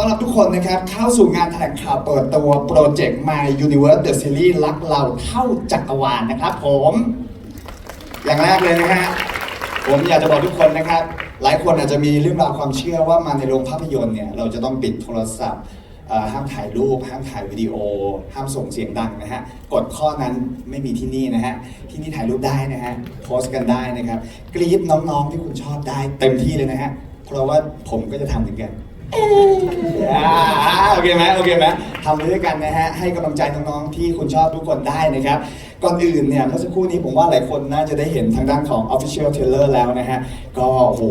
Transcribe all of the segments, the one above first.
ต้อนรับทุกคนนะครับ เข้าสู่งานแถลงข่าวเปิดตัวโปรเจกต์ My Universe The Series รักเราเท่าจักรวาลนะครับผม อย่างแรกเลยนะฮะผมอยากจะบอกทุกคนนะครับ หลายคนอาจจะมีเรื่องราวความเชื่อว่ามาในโรงภาพยนตร์เนี่ยเราจะต้องปิดโทรศัพท์ห้ามถ่ายรูปห้ามถ่ายวิดีโอ ห้ามส่งเสียงดังนะฮะกฎข้อนั้นไม่มีที่นี่นะฮะที่นี่ถ่ายรูปได้นะฮะโพสต์กันได้นะครับ กรี๊ดน้องๆที่คุณชอบได้เต็มที่เลยนะฮะเพราะว่าผมก็จะทำเหมือนกัน อ่าโอเคไหมโอเคไหมทำด้วยกันนะฮะ ให้กำลังใจน้องๆที่คุณชอบทุกคนได้นะครับ ก่อนอื่นเนี่ยเมื่อสักครู่นี้ผมว่าหลายคนน่าจะได้เห็นทางด้านของ Official Trailer แล้วนะฮะ ก็โห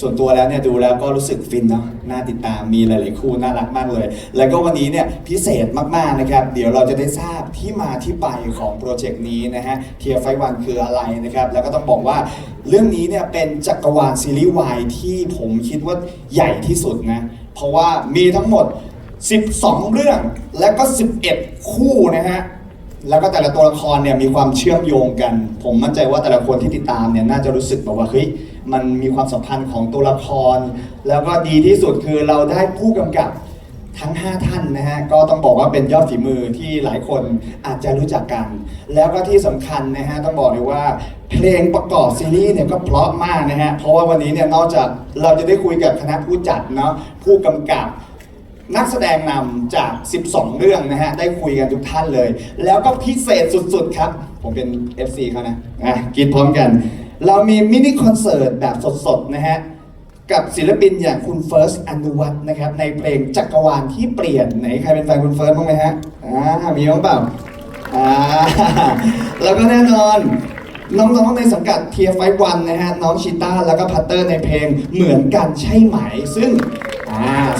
ส่วนตัวแล้วเนี่ยดูแล้วก็รู้สึกฟินเนาะน่าติดตามมีหลายๆคู่น่ารักมากเลย แล้วก็วันนี้เนี่ยพิเศษมากๆนะครับ เดี๋ยวเราจะได้ทราบที่มาที่ไปของโปรเจกต์นี้นะฮะเทียไฟวันคืออะไรนะครับ แล้วก็ต้องบอกว่าเรื่องนี้เนี่ยเป็นจักรวาลซีรีส์วายที่ผมคิดว่าใหญ่ที่สุดนะเพราะว่ามีทั้งหมด 12 เรื่องและก็ 11 คู่นะฮะ แล้วก็แต่ละตัวละครเนี่ยมีความเชื่อมโยงกัน ผมมั่นใจว่าแต่ละคนที่ติดตามเนี่ยน่าจะรู้สึกแบบว่าเฮ้ยมันมีความสัมพันธ์ของตัวละคร แล้วก็ดีที่สุดคือเราได้ผู้กำกับทั้ง 5 ท่านนะฮะก็ต้องบอกว่าเป็นยอดฝีมือที่หลายคนอาจจะรู้จักกัน แล้วก็ที่สำคัญนะฮะต้องบอกเลยว่าเพลงประกอบซีรีส์เนี่ยก็เพราะมากนะฮะเพราะว่าวันนี้เนี่ยนอกจากเราจะได้คุยกับคณะผู้จัดเนาะผู้กำกับ นักแสดงนำจาก 12 เรื่องนะฮะ ได้คุยกันทุกท่านเลย แล้วก็พิเศษสุดๆครับ ผมเป็น FC เขานะอะกินพร้อมกัน เรามีมินิคอนเสิร์ตแบบสดๆ นะฮะ กับศิลปินอย่างคุณเฟิร์สอนุวัฒน์นะครับ ในเพลงจักรวาลที่เปลี่ยนไหนใครเป็นแฟนคุณเฟิร์สบ้างไหมฮะอ่ามีบ้างเปล่าอ่าแล้วก็แน่นอนน้องๆในสังกัดเทียไฟวันนะฮะ น้องชิต้าแล้วก็พัตเตอร์ในเพลงเหมือนกันใช่ไหม ซึ่ง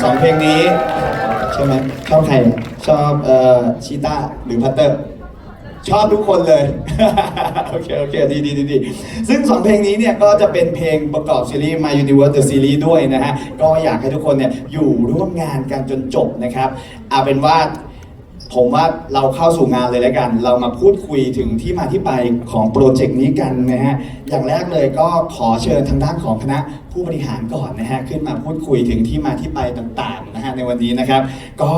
สองเพลงนี้ใช่ไหมชอบใครชอบเอ่อชิต้าหรือพัตเตอร์ ชอบทุกคนเลย โอเค โอเค ดีดีดีดีซึ่งสองเพลงนี้เนี่ยก็จะเป็นเพลงประกอบซีรีส์ My Universe The Series ด้วยนะฮะ ก็อยากให้ทุกคนเนี่ยอยู่ร่วมงานกันจนจบนะครับเอาเป็นว่า ผมว่าเราเข้าสู่งานเลยแล้วกัน เรามาพูดคุยถึงที่มาที่ไปของโปรเจกต์นี้กันนะฮะ อย่างแรกเลยก็ขอเชิญทางด้านของคณะผู้บริหารก่อนนะฮะ ขึ้นมาพูดคุยถึงที่มาที่ไปต่างๆนะฮะในวันนี้นะครับ ก็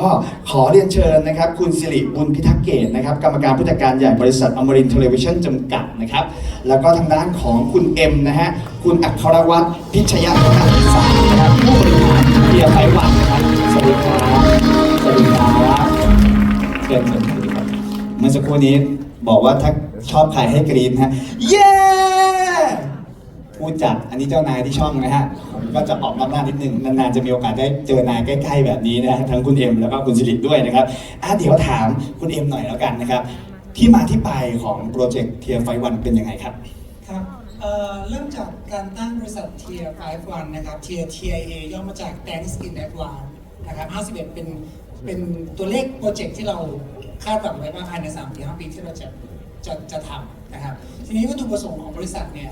ขอเรียนเชิญนะครับ คุณสิริบุญพิทักษ์เกตนะครับ กรรมการผู้จัดการใหญ่บริษัทอมรินท e ลวิชั่นจำกัดนะครับ แล้วก็ทางด้านของคุณเอ็มนะฮะ คุณอัครวัตรพิชยธนาธิสารนะครับผู้บริหารเพียไพวันนะครับสวัสดีครับสวัสดีครับ เชิญเชิญครับเมื่อสักครู่นี้บอกว่าถ้าชอบใครให้กรี๊ดนะฮะเย้ ผู้จัดอันนี้เจ้านายที่ช่องนะฮะผมก็จะออกนอกหน้านิดนึงนานๆจะมีโอกาสได้เจอนายใกล้ๆแบบนี้นะฮะทั้งคุณเอ็มแล้วก็คุณสิริด้วยนะครับอะเดี๋ยวถามคุณเอ็มหน่อยแล้วกันนะครับ ที่มาที่ไปของโปรเจกต์เทียไฟวันเป็นยังไงครับ ครับเอ่อเริ่มจากการตั้งบริษัท Tier 51นนะครับ Tier TIA ย่อมาจาก Thanks in Advance นะครับ51 เป็น เป็นตัวเลขโปรเจกต์ที่เราคาดหวังไว้ว่าภายใน3ปี5ปีที่เราจะจะจะทำนะครับ ทีนี้วัตถุประสงค์ของบริษัทเนี่ย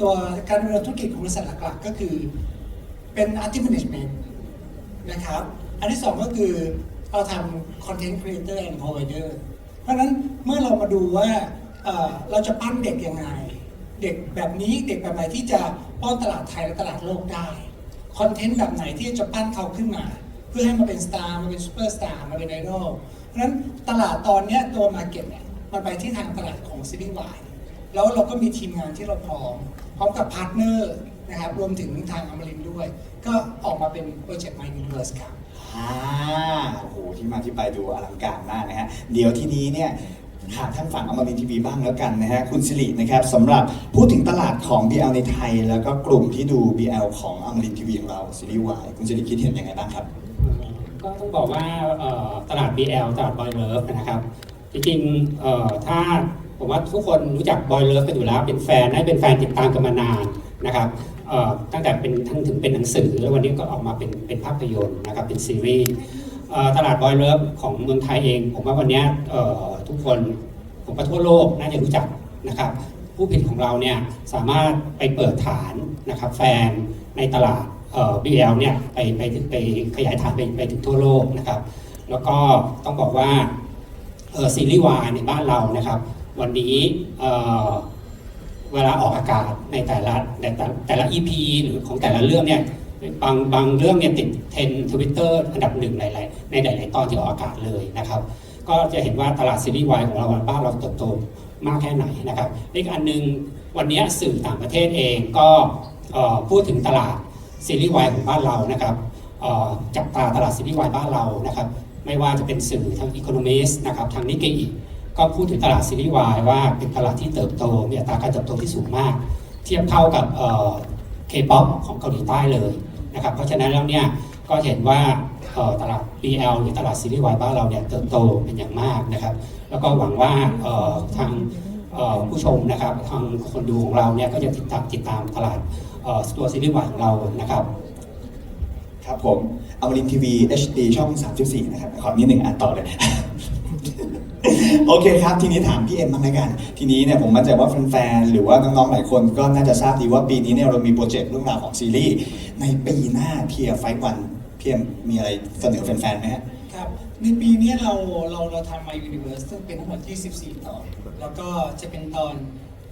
ตัวการดำเนินธุรกิจของบริษัทหลักๆ ก็คือเป็น a r t i Management นะครับ อันที่สองก็คือเราทำ Content Creator and Provider เพราะฉะนั้นเมื่อเรามาดูว่าเราจะปั้นเด็กยังไง เด็กแบบนี้เด็กแบบไหนที่จะป้อนตลาดไทยและตลาดโลกได้ คอนเทนต์แบบไหนที่จะปั้นเขาขึ้นมา พื่อให้มาเป็นสตาร์มาเป็นซูเปอร์สตาร์มาเป็นไอดอลเพราะฉะนั้นตลาดตอนนี้ตัวมาเก็ตเนี่ยมันไปที่ทางตลาดของซีรีส์วายแล้วเราก็มีทีมงานที่เราพร้อม พร้อมกับพาร์ทเนอร์นะครับรวมถึงทางอมรินด้วย ก็ออกมาเป็นโปรเจกต์ My Universe ครับอ่าโอ้โหที่มาที่ไปดูอลังการมากนะฮะ เดี๋ยวทีนี้เนี่ยถามท่านฝั่งอมรินทีวีบ้างแล้วกันนะฮะ คุณสิรินะครับสำหรับพูดถึงตลาดของ BL ในไทย แล้วก็กลุ่มที่ดู BL ของอมรินทีวีของเราซีรีส์วายคุณสิริคิดเห็นยังไงบ้างครับ ก็ต้องบอกว่าตลาด BL ตลาดบอยเลิฟนะครับ จริงๆถ้าผมว่าทุกคนรู้จักบอยเลิฟกันอยู่แล้ว เป็นแฟนได้เป็นแฟนติดตามกันมานานนะครับตั้งแต่เป็นทั้งถึงเป็นหนังสือแล้ววันนี้ก็ออกมาเป็นเป็นภาพยนตร์นะครับเป็นซีรีส์ตลาดบอยเลิฟของเมืองไทยเอง ผมว่าวันนี้ทุกคนผมว่าทั่วโลกน่าจะรู้จักนะครับผู้ผลิตของเราเนี่ยสามารถไปเปิดฐานนะครับแฟนในตลาด BL เนี่ยไปไปไปขยายฐานไปไปถึงทั่วโลกนะครับ แล้วก็ต้องบอกว่าเออซีรีส์วายในบ้านเรานะครับ วันนี้เอ่อเวลาออกอากาศในแต่ละแต่แต่แต่ละ EP หรือของแต่ละเรื่องเนี่ยบางบางเรื่องเนี่ยติดเทรนทวิตเตอร์อันดับหนึ่งหลายๆในหลายๆตอนที่ออกอากาศเลยนะครับ ก็จะเห็นว่าตลาดซีรีส์วายของเราบ้านเราเติบโตมากแค่ไหนนะครับอีกอันหนึงวันนี้สื่อต่างประเทศเองก็พูดถึงตลาด ซีรีส์วายของบ้านเรานะครับจับตาตลาดซีรีส์วายบ้านเรานะครับไม่ว่าจะเป็นสื่อทางอีโคโนมิสนะครับทางนิกเกอิก็พูดถึงตลาดซีรีส์วายว่าเป็นตลาดที่เติบโตมีอัตราการเติบโตที่สูงมาก เทียบเท่ากับเคป๊อปของเกาหลีใต้เลยนะครับเพราะฉะนั้นแล้วเนี่ยก็เห็นว่าตลาด BL หรือตลาดซีรีส์วายบ้านเราเนี่ยเติบโตเป็นอย่างมากนะครับแล้วก็หวังว่าทางผู้ชมนะครับทางคนดูของเราเนี่ยก็จะติดตามติดตามตลาด ตัวซีรีส์วายของเรานะครับครับผมอมรินทีวี HD ช่อง 34 นะครับ ขอนิดหนึ่งอ่านต่อเลย โอเคครับ ทีนี้ถามพี่เอ็มบ้างแล้วกัน ทีนี้เนี่ยผมมั่นใจว่าแฟนๆ หรือว่าน้องๆ หลายคนก็น่าจะทราบดีว่าปีนี้เนี่ยเรามีโปรเจกต์เรื่องราวของซีรีส์ ในปีหน้าเทียไฟวันพี่เอ็มมีอะไรเสนอแฟนๆไหมฮะครับ ในปีนี้เราเราเราทำมา Universe ซึ่งเป็นทั้งหมด 24 ตอน แล้วก็จะเป็นตอน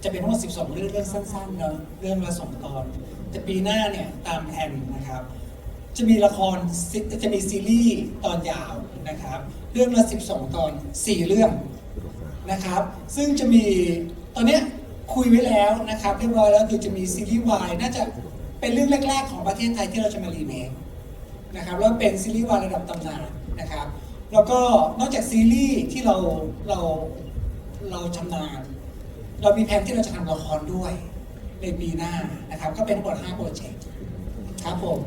จะเป็นทั้งหมด12 เรื่องเรื่องสั้นๆเนะเรื่องละสองตอน แต่ปีหน้าเนี่ยตามแผนนะครับ จะมีละครจะมีซีรีส์ตอนยาวนะครับ เรื่องละ12 ตอน 4 เรื่องนะครับ ซึ่งจะมีตอนเนี้ยคุยไว้แล้วนะครับเรียบร้อยแล้วคือจะมีซีรีส์วายน่าจะเป็นเรื่องแรก ๆ ของประเทศไทยที่เราจะมารีเมคนะครับแล้วเป็นซีรีส์วายระดับตำนานนะครับ แล้วก็นอกจากซีรีส์ที่เราเราเราชำนาญ เรามีแผนที่เราจะทำละครด้วยในปีหน้านะครับ ก็เป็นบท5โปรเจกต์ครับผม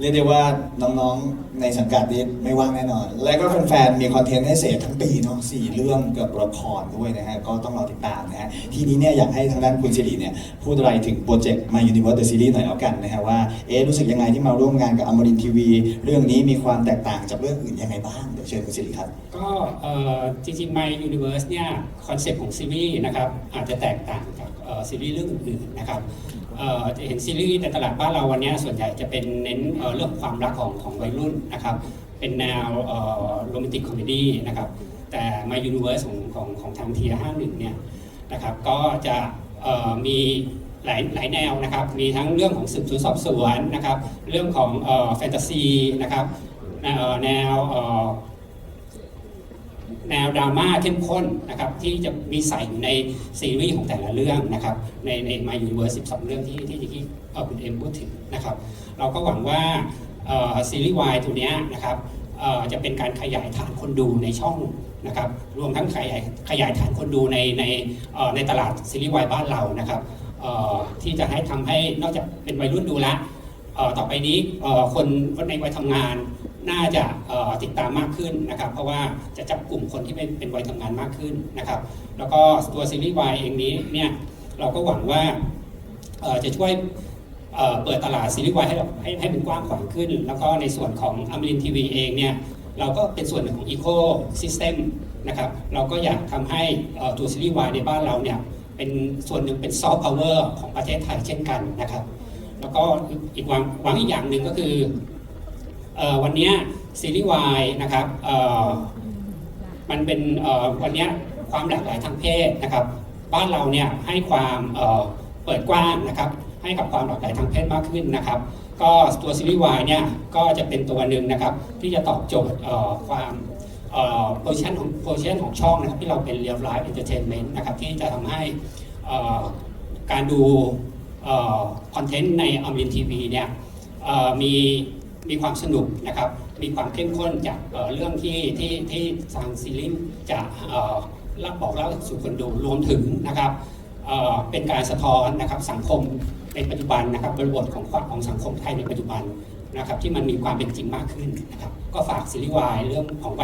เรียกได้ว่าน้องๆในสังกัดนี้ไม่ว่างแน่นอน และก็แฟนๆมีคอนเทนต์ให้เสพทั้งปีเนาะสี่เรื่องกับละครด้วยนะฮะ ก็ต้องรอติดตามนะฮะ ทีนี้เนี่ยอยากให้ทางด้านคุณสิริเนี่ยพูดอะไรถึงโปรเจกต์ My Universe The Series หน่อยแล้วกันนะฮะ ว่าเอ๊ะรู้สึกยังไงที่มาร่วมงานกับอมรินทีวี เรื่องนี้มีความแตกต่างจากเรื่องอื่นยังไงบ้างเดี๋ยวเชิญคุณสิริครับก็เอ่อจริงๆ My Universe เนี่ยคอนเซ็ปต์ของซีรีส์นะครับอาจจะแตกต่างจากซีรีส์เรื่องอื่นๆนะครับ จะเห็นซีรีส์ในตลาดบ้านเราวันนี้ส่วนใหญ่จะเป็นเน้นเรื่องความรักของของวัยรุ่นนะครับ เป็นแนวโรแมนติกคอมเมดี้นะครับ แต่ My Universe ของของของทางเทียห้าหนึ่งเนี่ยนะครับ ก็จะมีหลายหลายแนวนะครับ มีทั้งเรื่องของสืบสวนสอบสวนนะครับ เรื่องของแฟนตาซีนะครับ แนว แนวดราม่าเข้มข้นนะครับที่จะมีใส่อยู่ในซีรีส์ของแต่ละเรื่องนะครับในใน My Universe 12 เรื่องที่ที่ที่เอ่อคุณเอ็มพูดถึงนะครับเราก็หวังว่าซีรีส์วายตัวนี้นะครับจะเป็นการขยายฐานคนดูในช่องนะครับรวมทั้งขยายขยายฐานคนดูในในในตลาดซีรีส์วายบ้านเรานะครับที่จะให้ทำให้นอกจากเป็นวัยรุ่นดูแลต่อไปนี้คนในวัยทำงาน น่าจะติดตามมากขึ้นนะครับ เพราะว่าจะจับกลุ่มคนที่เป็นเป็นวัยทำงานมากขึ้นนะครับ แล้วก็ตัวซีรีส์วายเองนี้เนี่ยเราก็หวังว่าจะช่วยเปิดตลาดซีรีส์วายให้เราให้ให้เป็นกว้างขวางขึ้น แล้วก็ในส่วนของอมรินทีวีเองเนี่ยเราก็เป็นส่วนหนึ่งของ Eco System นะครับเราก็อยากทำให้ตัวซีรีส์วายในบ้านเราเนี่ยเป็นส่วนหนึ่งเป็นซอฟต์พาวเวอร์ของประเทศไทยเช่นกันนะครับ แล้วก็อีกหวังหวังอีกอย่างหนึ่งก็คือ วันนี้ซีรีส์วายนะครับมันเป็นวันนี้ความหลากหลายทางเพศนะครับ บ้านเราเนี่ยให้ความเเปิดกว้างนะครับให้กับความหลากหลายทางเพศมากขึ้นนะครับ ก็ตัวซีรีส์วายเนี่ยก็จะเป็นตัวหนึ่งนะครับ ที่จะตอบโจทย์ความโพซิชันของโพซิชันของช่องนะครับที่เราเป็นเรียลไลฟ์เอนเตอร์เทนเมนต์นะครับที่จะทำให้การดูคอนเทนต์ในอมรินทีวีเนี่ยมี มีความสนุกนะครับ มีความเข้มข้นจากเอ่อเรื่องที่ที่ที่ทางซีรีส์จะเอ่อรับบอกเล่าสู่คนดูรวมถึงนะครับเอ่อเป็นการสะท้อนนะครับสังคมในปัจจุบันนะครับบริบทของความของสังคมไทยในปัจจุบันนะครับที่มันมีความเป็นจริงมากขึ้นนะครับก็ฝากซีรีส์วายเรื่องของไว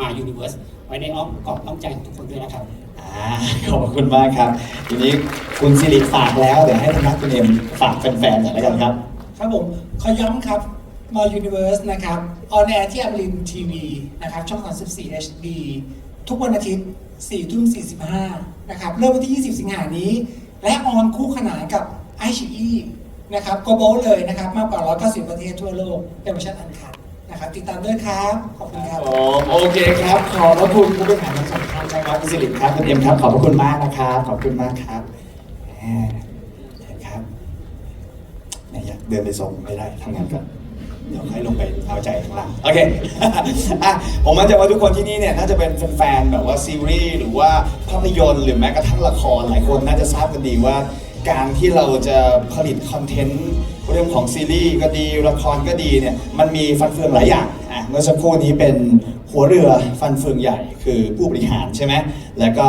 มายูนิเวิร์สไว้ในอ้อมกอดอ้อมใจของทุกคนด้วยนะครับอ่าขอบคุณมากครับ ทีนี้คุณสิริฝากแล้ว เดี๋ยวให้ทางด้านคุณเอ็มฝากแฟนๆหน่อยแล้วกันครับ ครับผมขอย้ำครับ มา Universe นะครับออนแอร์ที่อมรินทีวีนะครับช่อง 34 HD ทุกวันอาทิตย์4ทุ่ม45นะครับเริ่มวันที่ 20 สิงหานี้ และออนคู่ขนานกับ i อชีนะครับโกโบเลยนะครับ มากกว่า 190 ประเทศทั่วโลกเป็นเวอร์ชันอันคัดนะครับ ติดตามด้วยครับ ขอบคุณครับโอ้โอเคครับ ขอบพระคุณผู้บริหารทั้งสองท่านนะครับคุณสิริครับคุณเอ็มครับ ขอบพระคุณมากนะครับ ขอบคุณมากครับแหมเชิญครับแหมอยากเดินไปส่งไม่ได้ทำงานก่อน เดี๋ยวให้ลงไปเอาใจข้างล่างโอเคอะผมมั่นใจว่าทุกคนที่นี่เนี่ยน่าจะเป็นแฟนๆแบบว่าซีรีส์หรือว่าภาพยนตร์หรือแม้กระทั่งละครหลายคนน่าจะทราบกันดีว่า การที่เราจะผลิตคอนเทนต์เรื่องของซีรีส์ก็ดีละครก็ดีเนี่ยมันมีฟันเฟืองหลายอย่างอะเมื่อสักครู่นี้เป็นหัวเรือฟันเฟืองใหญ่คือผู้บริหารใช่ไหมแล้วก็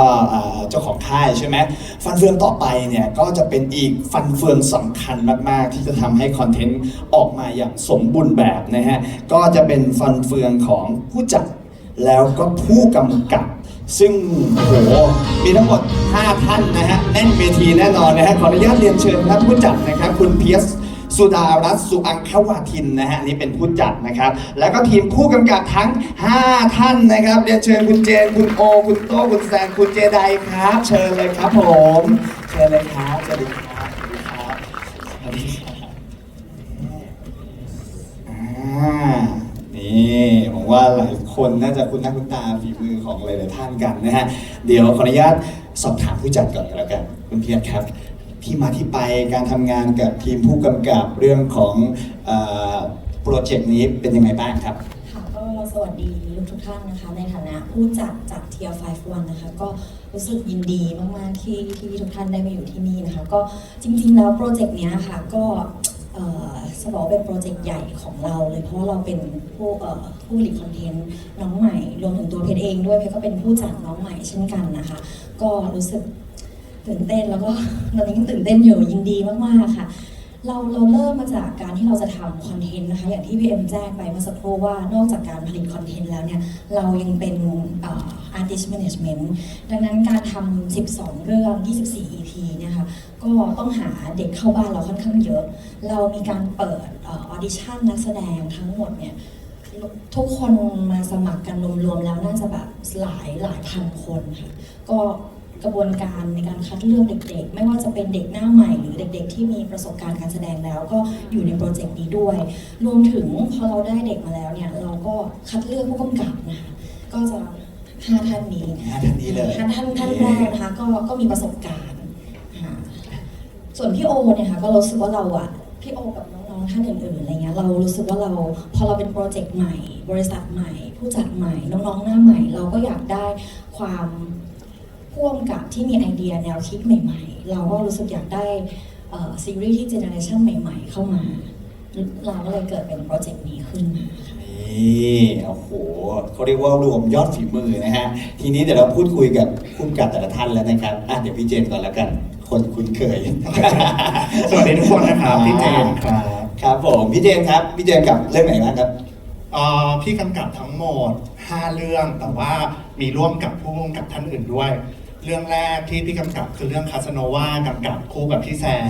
เจ้าของค่ายใช่ไหมฟันเฟืองต่อไปเนี่ยก็จะเป็นอีกฟันเฟืองสำคัญมาก ๆ ที่จะทำให้คอนเทนต์ออกมาอย่างสมบูรณ์แบบนะฮะก็จะเป็นฟันเฟืองของผู้จัดแล้วก็ผู้กำกับ ซึ่งโอ้โหมีทั้งหมด 5 ท่านนะฮะแน่นเวทีแน่นอนนะฮะขออนุญาตเรียนเชิญท่านผู้จัดนะครับ คุณเพียสสุดารัตน์สุอังควาทินนะฮะนี่เป็นผู้จัดนะครับ แล้วก็ทีมผู้กำกับทั้ง 5 ท่านนะครับเรียนเชิญคุณเจนคุณโอ คุณโต้คุณแซนคุณเจไดครับ เชิญเลยครับผม เชิญเลยครับสวัสดีครับสวัสดีครับสวัสดีครับอ่านี่ผมว่าหลาย คนน่าจะคุ้นหน้าคุ้นตาฝีมือของหลายๆท่านกันนะฮะเดี๋ยวขออนุญาตสอบถามผู้จัดก่อนกันแล้วกันคุณเพียรครับ ที่มาที่ไปการทำงานกับทีมผู้กำกับเรื่องของเออโปรเจกต์นี้เป็นยังไงบ้างครับ ค่ะก็สวัสดีทุกท่านนะคะ ในฐานะผู้จัดจาก Tier 5 One นะคะ ก็รู้สึกยินดีมาก ๆ ที่ที่ทุกท่านได้มาอยู่ที่นี่นะคะ ก็จริง ๆ แล้วโปรเจกต์เนี้ยค่ะ ก็ เอ่อว่าเป็นโปรเจกต์ใหญ่ของเราเลยเพราะว่าเราเป็นผู้ผู้ผลิตคอนเทนต์น้องใหม่ รวมถึงตัวเพจเองด้วยเพจก็เป็นผู้จัดน้องใหม่เช่นกันนะคะ ก็รู้สึกตื่นเต้นแล้วก็ตอนนี้ยังตื่นเต้นอยู่ยินดีมากๆค่ะเราเราเริ่มมาจากการที่เราจะทำคอนเทนต์นะคะอย่างที่พี่เอ็มแจ้งไปเมื่อสักครู่ว่านอกจากการผลิตคอนเทนต์แล้วเนี่ยเรายังเป็นอ่อ artist management ดังนั้นการทำ 12 เรื่อง 24 EP เนี่ยค่ะ ก็ต้องหาเด็กเข้าบ้านเราค่อนข้างเยอะ เรามีการเปิดออดิชั่นนักแสดงทั้งหมดเนี่ยทุกคนมาสมัครกันรวมๆแล้วน่าจะแบบหลายหลายพันคนค่ะก็กระบวนการในการคัดเลือกเด็กๆ ไม่ว่าจะเป็นเด็กหน้าใหม่หรือเด็กๆ ที่มีประสบการณ์การแสดงแล้วก็อยู่ในโปรเจกต์นี้ด้วย รวมถึงพอเราได้เด็กมาแล้วเนี่ยเราก็คัดเลือกผู้กำกับนะคะก็จะห้าท่านนี้ห้าท่านนี้เลยห้าท่านท่านแรกนะคะก็ก็มีประสบการณ์ค่ะ ส่วนพี่โอเนี่ยค่ะก็รู้สึกว่าเราอะพี่โอกับน้องๆท่านอื่นๆอะไรเงี้ยเรารู้สึกว่าเราพอเราเป็นโปรเจกต์ใหม่ บริษัทใหม่ ผู้จัดใหม่ น้องๆหน้าใหม่ เราก็อยากได้ความพ่วงกับที่มีไอเดียแนวคิดใหม่ ๆ เราก็รู้สึกอยากได้ซีรีส์ที่เจเนอเรชันใหม่ ๆ เข้ามาเราก็เลยเกิดเป็นโปรเจกต์นี้ขึ้นมาค่ะนี่โอ้โหเขาเรียกว่ารวมยอดฝีมือนะฮะ ทีนี้เดี๋ยวเราพูดคุยกับผู้กำกับแต่ละท่านแล้วนะครับ อะเดี๋ยวพี่เจนก่อนแล้วกัน คนคุ้นเคย สวัสดีทุกคนนะครับพี่เจนครับครับผมพี่เจนครับพี่เจนกับเรื่องไหนบ้างครับเอ่อพี่กำกับทั้งหมด 5 เรื่องแต่ว่ามีร่วมกับผู้กำกับท่านอื่นด้วย เรื่องแรกที่พี่กำกับคือเรื่องคาสโนวากำกับคู่กับพี่แซม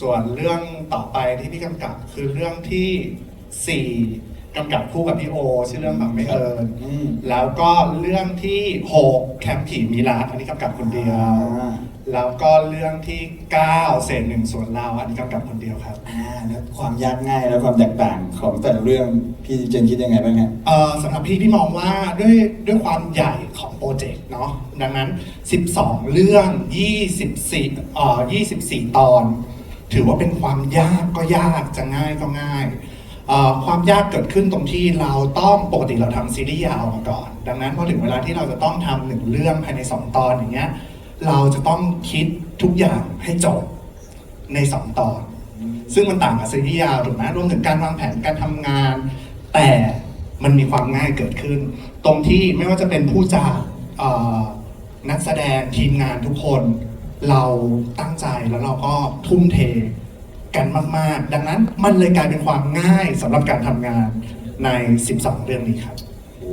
ส่วนเรื่องต่อไปที่พี่กำกับคือเรื่องที่ 4 กำกับคู่กับพี่โอชื่อเรื่องบังไม่เอิญอืม แล้วก็เรื่องที่6แคมป์ผีมีลาอันนี้กำกับคนเดียว อ่า แล้วก็เรื่องที่9เศษหนึ่งส่วนเราอันนี้กำกับคนเดียวครับ อ่าแล้วความยากง่ายและความแตกต่างของแต่ละเรื่องพี่เจนคิดยังไงบ้างฮะ เอ่อสำหรับพี่พี่มองว่าด้วยด้วยความใหญ่ของโปรเจกต์เนาะดังนั้น 12 เรื่อง 24เอ่อ24 ตอน ถือว่าเป็นความยากก็ยากจะง่ายก็ง่ายเอ่อ ความยากเกิดขึ้นตรงที่เราต้องปกติเราทำซีรีส์ยาวมาก่อน ดังนั้นพอถึงเวลาที่เราจะต้องทำหนึ่งเรื่องภายใน 2 ตอนอย่างเงี้ยเราจะต้องคิดทุกอย่างให้จบใน 2 ตอน ซึ่งมันต่างกับซีรีส์ยาวถูกไหมรวมถึงการวางแผนการทำงาน แต่มันมีความง่ายเกิดขึ้น ตรงที่ไม่ว่าจะเป็นผู้จัดนักแสดงทีมงานทุกคน เราตั้งใจแล้วเราก็ทุ่มเท กันมาก ๆ ดังนั้นมันเลยกลายเป็นความง่ายสำหรับการทำงานใน 12 เรื่องนี้ครับ โอ้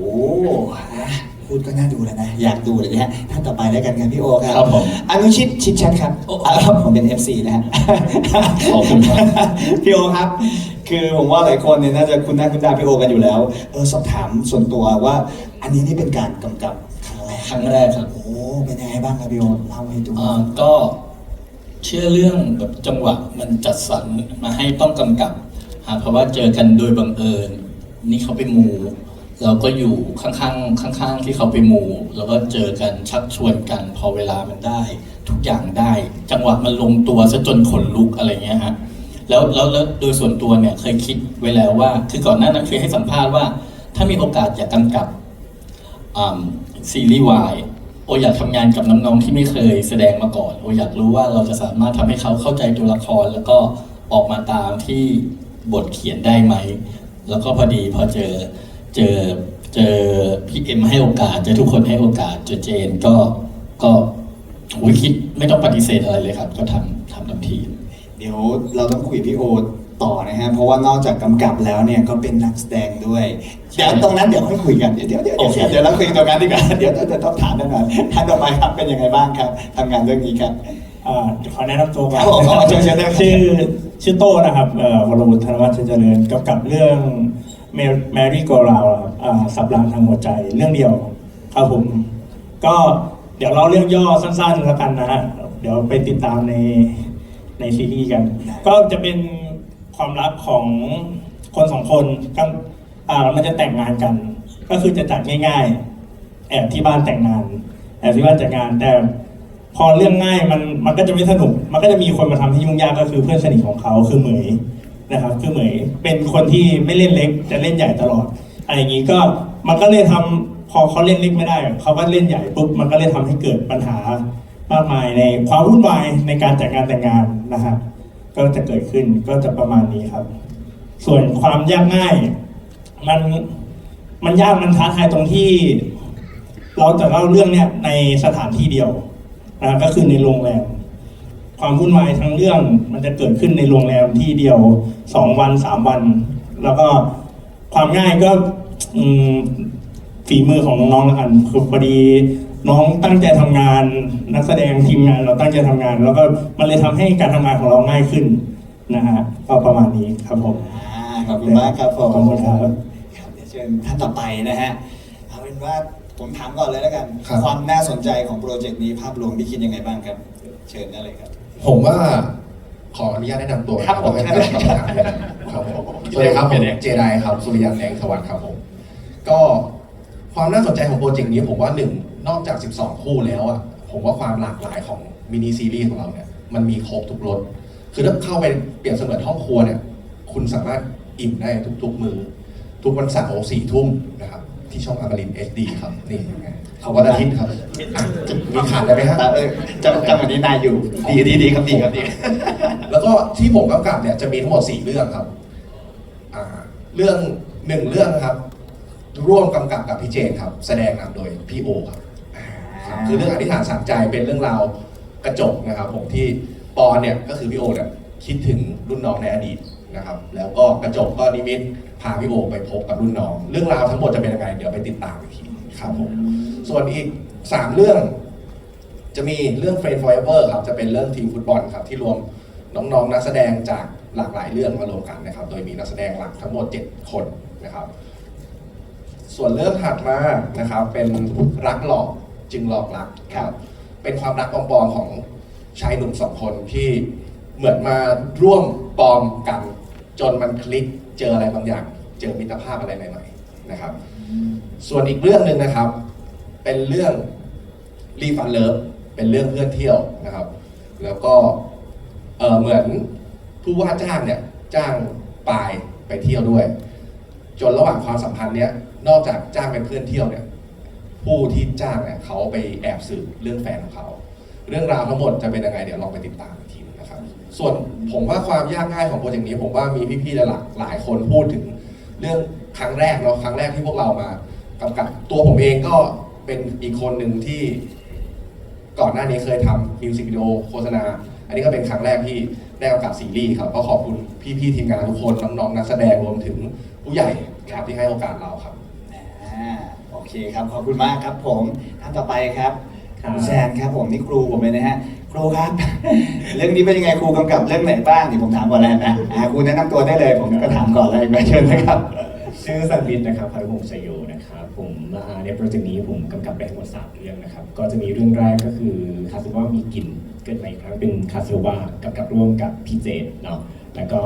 นะพูดก็น่าดูแล้วนะ อยากดูเลยนะฮะท่านต่อไปแล้วกันครับพี่โอครับครับผมอนุชิตชิดชัดครับอ่าครับผมเป็น FC นะฮะขอบคุณครับ พี่โอครับ คือผมว่าหลายคนเนี่ยน่าจะคุ้นหน้าคุ้นตาพี่โอกันอยู่แล้วเออสอบถามส่วนตัวว่า อันนี้นี่เป็นการกำกับครั้งแรกครั้งแรกครับ โอ้เป็นยังไงบ้างครับพี่โอเล่าให้ดู อ่าก็ เชื่อเรื่องแบบจังหวะมันจัดสรรมาให้ต้องกำกับหาเพราะว่าเจอกันโดยบังเอิญ นี่เขาไปมู เราก็อยู่ข้างๆข้างๆ ที่เขาไปมู แล้วก็เจอกันชักชวนกัน พอเวลามันได้ ทุกอย่างได้ จังหวะมันลงตัวซะจนขนลุกอะไรเงี้ยฮะแล้วแล้วแล้วโดยส่วนตัวเนี่ยเคยคิดไว้แล้วว่า คือก่อนหน้านั้นเคยให้สัมภาษณ์ว่า ถ้ามีโอกาสอยากกำกับซีรีส์วาย โออยากทำงานกับน้องๆที่ไม่เคยแสดงมาก่อน โออยากรู้ว่าเราจะสามารถทำให้เขาเข้าใจตัวละคร แล้วก็ออกมาตามที่บทเขียนได้ไหม แล้วก็พอดีพอเจอเจอเจอพี่เอ็มให้โอกาสเจอทุกคนให้โอกาสเจอเจนก็ก็โอ้ยคิดไม่ต้องปฏิเสธอะไรเลยครับ ก็ทำทำเต็มที่เดี๋ยวเราต้องคุยพี่โอ ต่อนะฮะเพราะว่านอกจากกำกับแล้วเนี่ยก็เป็นนักแสดงด้วย เดี๋ยวตรงนั้นเดี๋ยวค่อยคุยกันเดี๋ยวเดี๋ยวเดี๋ยวโอเคเดี๋ยวเราคุยตรงนั้นดีกว่าเดี๋ยวเดี๋ยวต้องถามกันหน่อยท่านต่อไปครับเป็นยังไงบ้างครับทำงานเรื่องนี้ครับอ่าขอแนะนำตัวก่อนครับผมขอเชิญเชิญได้ครับชื่อชื่อโต้นะครับเอ่อวรวุฒิธนวัฒน์เจริญกำกับเรื่องแมรี่โกราวสับรางทางหัวใจเรื่องเดียวครับผมก็เดี๋ยวเราเรื่องย่อสั้นๆแล้วกันนะฮะเดี๋ยวไปติดตามในในซีรีส์กัน ก็จะเป็น ความรักของคนสองคนกันอ่ามันจะแต่งงานกัน ก็คือจะจัดง่ายๆ แอบที่บ้านแต่งงาน แอบที่บ้านแต่งาน แต่พอเรื่องง่ายมันมันก็จะไม่สนุก มันก็จะมีคนมาทำให้ยุ่งยากก็คือเพื่อนสนิทของเขาคือเหมยนะครับ คือเหมยเป็นคนที่ไม่เล่นเล็กจะเล่นใหญ่ตลอดอะไรอย่างนี้ก็มันก็เลยทำพอเขาเล่นเล็กไม่ได้เขาก็เล่นใหญ่ปุ๊บมันก็เลยทำให้เกิดปัญหามากมายในความวุ่นวายในการจัดงานแต่งงานนะครับ ก็จะเกิดขึ้นก็จะประมาณนี้ครับ ส่วนความยากง่าย มันมันยากมันท้าทายตรงที่ เราจะเล่าเรื่องเนี้ยในสถานที่เดียวนะก็คือในโรงแรมความวุ่นวายทั้งเรื่องมันจะเกิดขึ้นในโรงแรมที่เดียวสองวันสามวัน แล้วก็ความง่ายก็ฝีมือของน้องๆแล้วกันคือพอดี น้องตั้งใจทำงานนักแสดงทีมงานเราตั้งใจทำงาน แล้วก็มันเลยทำให้การทำงานของเราง่ายขึ้นนะฮะก็ประมาณนี้ครับผมอ่าขอบคุณมากครับผมขอบคุณครับครับเดี๋ยวเชิญท่านต่อไปนะฮะเอาเป็นว่าผมถามก่อนเลยแล้วกันครับความน่าสนใจของโปรเจกต์นี้ภาพรวมที่คิดยังไงบ้างครับ เชิญได้เลยครับ ผมว่าขออนุญาตแนะนำตัวครับผมให้ท่านคำถามครับผมสวัสดีครับผมเจไดครับสุริยันแสงสวัสดิ์ครับผมก็ความน่าสนใจของโปรเจกต์นี้ผมว่าหนึ่ง นอกจาก 12 คู่แล้วอะผมว่าความหลากหลายของมินิซีรีส์ของเราเนี่ยมันมีครบทุกรสคือถ้าเข้าไปเปรียบเสมือนห้องครัวเนี่ยคุณสามารถอิ่มได้ทุกๆมือ ทุกวันเสาร์สี่ทุ่มนะครับที่ช่องอมรินเอชดีครับนี่เขาวันอาทิตย์ครับอะมีขาดได้ไหมฮะ เออจำจำวันนี้นายอยู่ ดีดีดีครับดีครับดีแล้วก็ที่ผมกำกับเนี่ยจะมีทั้งหมด 4 เรื่องครับอ่าเรื่องหนึ่งเรื่องนะครับ ร่วมกำกับกับพี่เจนครับ แสดงนำโดยพี่โอครับ ครับคือเรื่องอธิษฐานสามใจเป็นเรื่องราวกระจกนะครับ ผมที่ปอนเนี่ยก็คือพี่โอเนี่ยคิดถึงรุ่นน้องในอดีตนะครับแล้วก็กระจกก็นิมิตพาพี่โอไปพบกับรุ่นน้อง เรื่องราวทั้งหมดจะเป็นยังไงเดี๋ยวไปติดตามอีกทีครับผมส่วนอีกสามเรื่องจะมีเรื่อง Friend Forever ครับจะเป็นเรื่องทีมฟุตบอลครับที่รวมน้องๆนักแสดงจากหลากหลายเรื่องมารวมกันนะครับ โดยมีนักแสดงหลักทั้งหมด 7 คนนะครับ ส่วนเรื่องถัดมานะครับเป็นรักหลอก จึงหลอกรักครับ เป็นความรักปลอมๆของชายหนุ่มสองคนที่เหมือนมาร่วมปลอมกัน จนมันคลิกเจออะไรบางอย่าง เจอมิตรภาพอะไรใหม่ๆนะครับ ส่วนอีกเรื่องหนึ่งนะครับ เป็นเรื่องรีฟันเลิฟเป็นเรื่องเพื่อนเที่ยวนะครับ แล้วก็เเหมือนผู้ว่าจ้างเนี่ยจ้างปายไปเที่ยวด้วย จนระหว่างความสัมพันธ์เนี้ยนอกจากจ้างเป็นเพื่อนเที่ยวเนี่ย ผู้ที่จ้างเนี่ยเขาไปแอบสืบเรื่องแฟนของเขา เรื่องราวทั้งหมดจะเป็นยังไงเดี๋ยวลองไปติดตามอีกทีนะครับ ส่วนผมว่าความยากง่ายของโปรเจกต์นี้ ผมว่ามีพี่ๆหลายหลายคนพูดถึงเรื่องครั้งแรกเนาะครั้งแรกที่พวกเรามากำกับตัวผมเองก็เป็นอีกคนหนึ่งที่ก่อนหน้านี้เคยทำมิวสิกวิดีโอโฆษณา อันนี้ก็เป็นครั้งแรกที่ได้กำกับซีรีส์ครับก็ขอบคุณพี่ๆทีมงานทุกคนน้องๆนักแสดงรวมถึงผู้ใหญ่ครับที่ให้โอกาสเราครับ เคครับ ขอบคุณมากครับผมท่านต่อไปครับครับณแซนครับผมนี่ครูผมเลยนะฮะครูครับ เรื่องนี้เป็นยังไงครูกำกับเรื่องไหนบ้างเดี๋ยวผมถามก่อนแล้วนะอ่าครูแนะนำตัวได้เลย ผมก็ถามก่อนเลยมาเชิญนะครับ ชื่อสันวิทย์นะครับพานุพงษ์ชยโยนะครับ ผมมาในโปรเจกต์นี้ผมกำกับไปทั้งหมดสามเรื่องนะครับ ก็จะมีเรื่องแรกก็คือคาสว่ามีกลิ่นเกิดมาอีกครั้งเป็นคาสว่ากำกับร่วมกับพี่เจดเนาะแล้วก็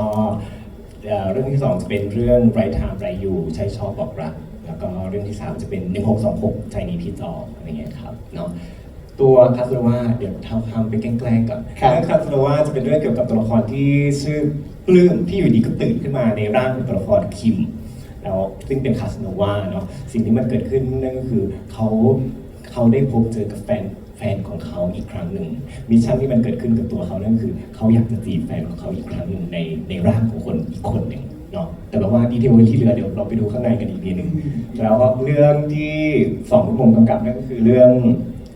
เอ่อเรื่องที่สองจะเป็นเรื่องไรทามไรยูใช้ชอบบอกรักแล้ว ก็เรื่องที่สามจะเป็น 1626 ใจนี้พี่จออะไรเงี้ยครับเนาะตัวคาสโนวาเดี๋ยวทำทำไปแกล้งๆก่อนครับเรื่องคาสโนวาจะเป็นเรื่องเกี่ยวกับตัวละครที่ชื่อปลื้มที่อยู่ดีก็ตื่นขึ้นมาในร่างของตัวละครคิมแล้วซึ่งเป็นคาสโนวาเนาะสิ่งที่มันเกิดขึ้นนั่นก็คือเขาเขาได้พบเจอกับแฟนแฟนของเขาอีกครั้งหนึ่งมิชชั่นที่มันเกิดขึ้นกับตัวเขานั่นคือ เขาอยากจะจีบแฟนของเขาอีกครั้งหนึ่งในในร่างของคนอีกคนหนึ่งเนาะ แต่ว่าดีเทลที่เหลือเดี๋ยวเราไปดูข้างในกันอีกทีหนึ่งแล้วก็เรื่องที่สองที่ผมกำกับนั่นก็คือเรื่อง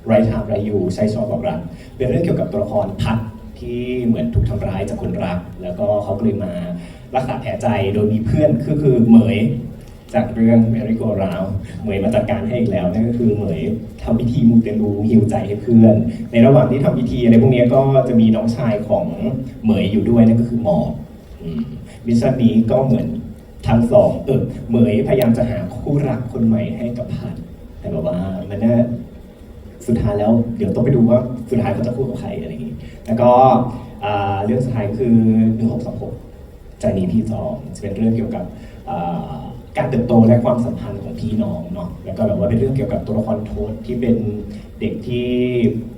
ไรทามไรยูใช้ชอบอกรักเป็นเรื่องเกี่ยวกับตัวละครพัดที่เหมือนถูกทำร้ายจากคนรัก แล้วก็เขาก็เลยมารักษาแผลใจโดยมีเพื่อนคือคือเหมยจากเรื่อง Merry Go Round เหมยมาจัดการให้อีกแล้วนั่นก็คือเหมยทำพิธีมูเตลูฮิวใจให้เพื่อน ในระหว่างที่ทำพิธีอะไรพวกนี้ก็จะมีน้องชายของเหมยอยู่ด้วยนั่นก็คือหมอกอืมมิชชั่นนี้ก็เหมือน ทั้งสองเออเหมยพยายามจะหาคู่รักคนใหม่ให้กับพัดแต่แบบว่ามันน่าสุดท้ายแล้วเดี๋ยวต้องไปดูว่าสุดท้ายเขาจะคู่กับใครอะไรอย่างนี้ แล้วก็เรื่องสุดท้ายคือ 1626ใจนี้พี่จองจะเป็นเรื่องเกี่ยวกับ การเติบโตและความสัมพันธ์ของพี่น้องเนาะแล้วก็แบบว่าเป็นเรื่องเกี่ยวกับตัวละครโทษที่เป็นเด็กที่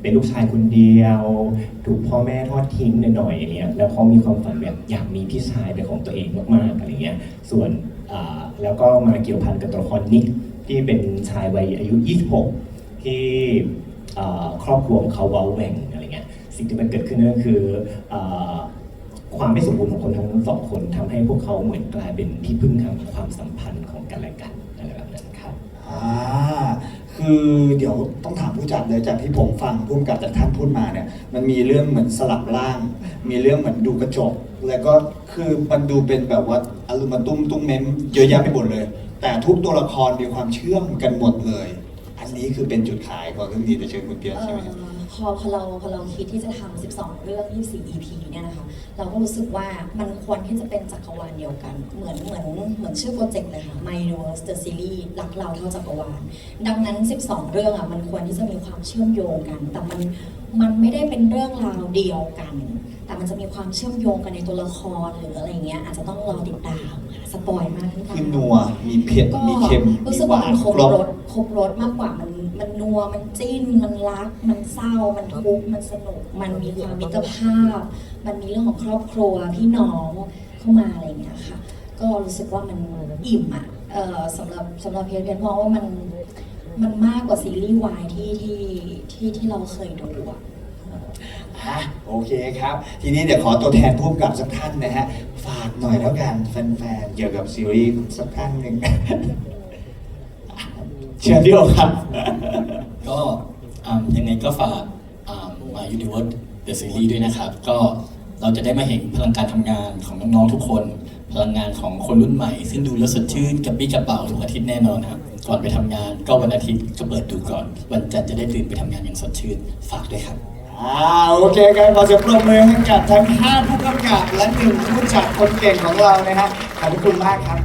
เป็นลูกชายคนเดียว ถูกพ่อแม่ทอดทิ้งหน่อยๆอย่างเงี้ยแล้วเขามีความฝันแบบอยากมีพี่ชายเป็นของตัวเองมากๆอะไรเงี้ยส่วนแล้วก็มาเกี่ยวพันกับตัวละครนิกที่เป็นชายวัยอายุ 26 ที่ครอบครัวของเขาเว้าแหว่งอะไรเงี้ยสิ่งที่มันเกิดขึ้นนั่นก็คืออ ความไม่สมบูรณ์ของคนทั้งสองคนทำให้พวกเขาเหมือนกลายเป็นที่พึ่งทางความสัมพันธ์ของกันและกันอะไรแบบนั้นครับอ่าคือเดี๋ยวต้องถามผู้จัดเลยจากที่ผมฟังพุ่มกับจากท่านพูดมาเนี่ยมันมีเรื่องเหมือนสลับร่าง มีเรื่องเหมือนดูกระจก แล้วก็คือมันดูเป็นแบบว่าอารมณ์มันตุ้มตุ้มเม้มเยอะแยะไปหมดเลย แต่ทุกตัวละครมีความเชื่อมกันหมดเลย นนี้คือเป็นจุดขายของเรื่องนี้แต่เชิญคุณเปียกเอ่ใช่ไหมอครับ พอพอเราพอเราคิดที่จะทำ 12 เรื่อง 24 EP เนี่ยนะคะ เราก็รู้สึกว่ามันควรที่จะเป็นจักรวาลเดียวกัน เหมือนเหมือนเหมือนชื่อโปรเจกต์เลยค่ะ My Universe The Series รักเราเท่าจักรวาล ดังนั้น 12 เรื่องอะมันควรที่จะมีความเชื่อมโยงกัน แต่มันมันไม่ได้เป็นเรื่องราวเดียวกัน แต่มันจะมีความเชื่อมโยงกันในตัวละครหรืออะไรเงี้ยอาจจะต้องรอติดตามค่ะส ปอยมากขึ้นไปคือนัวมีเผ็ดก็มีเค็มรู้มีสึกหว่าวามันนครบครบรสครบรสมากกว่ามันมันนัวมันจิ้นมันรัก มันเศร้ามันทุกข์มันสนุก มันมีความมิตรภาพ มันมีเรื่องของครอบครัวพี่น้องเข้ามาอะไรอย่างเงี้ยค่ะ ก็รู้สึกว่ามันอิ่มอะเออสำหรับสำหรับเพียรเพียรมองว่ามันมันมากกว่าซีรีส์วายที่ที่ที่ที่เราเคยดูอะ อะโอเคครับ ทีนี้เดี๋ยวขอตัวแทนผู้กำกับสักท่านนะฮะ ฝากหน่อยแล้วกันแฟนๆเกี่ยวกับซีรีส์สักท่านหนึ่ง เชิญที่โอครับ ก็อ่ายังไงก็ฝากอ่า My Universe The Series ด้วยนะครับ ก็เราจะได้มาเห็นพลังการทำงานของน้องๆทุกคน พลังงานของคนรุ่นใหม่ ซึ่งดูแล้วสดชื่นกระปี้กระเป๋าทุกอาทิตย์แน่นอนครับ ก่อนไปทำงานก็วันอาทิตย์ก็เปิดดูก่อน วันจันทร์จะได้ตื่นไปทำงานอย่างสดชื่น ฝากด้วยครับ อ่าโอเคครับขอเสียงปรบมือให้กับทั้ง 5 ผู้กำกับและหนึ่งผู้จัดคนเก่งของเรานะฮะขอบคุณมากครับ